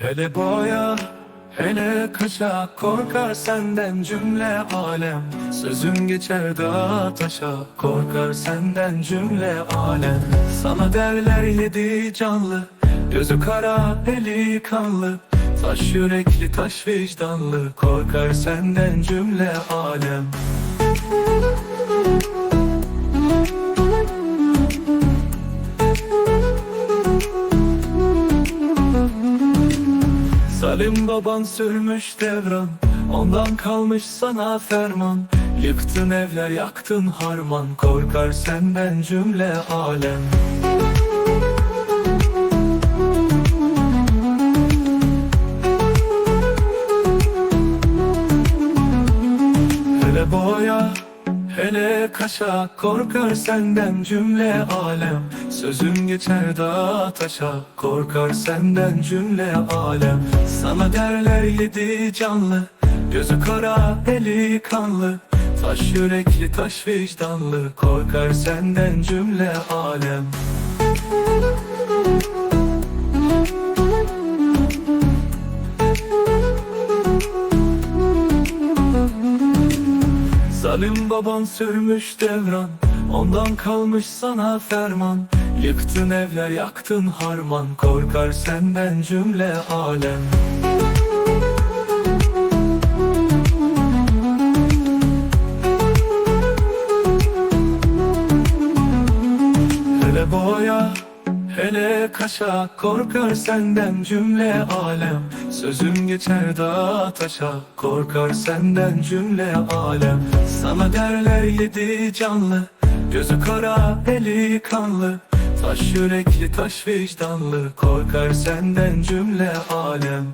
Hele boya, hele kaşa Korkar senden cümle alem. Sözün geçer dağa taşa Korkar senden cümle alem. Sana derler yedi canlı Gözü kara, eli kanlı. Taş yürekli, taş vicdanlı Korkar senden cümle alem Salim baban sürmüş devran Ondan kalmış sana ferman. Yıktın evler yaktın harman Korkar senden cümle alem. Hele boya Hele kaşa korkar senden cümle alem. Sözün geçer dağa taşa korkar senden cümle alem. Sana derler yedi canlı Gözü kara eli kanlı. Taş yürekli taş vicdanlı Korkar senden cümle alem Zalim baban sürmüş devran Ondan kalmış sana ferman. Yıktın evler yaktın harman Korkar senden cümle alem. Hele boya Hele kaşa korkar senden cümle alem. Sözün geçer dağa taşa korkar senden cümle alem. Sana derler yedi canlı Gözü kara eli kanlı. Taş yürekli taş vicdanlı Korkar senden cümle alem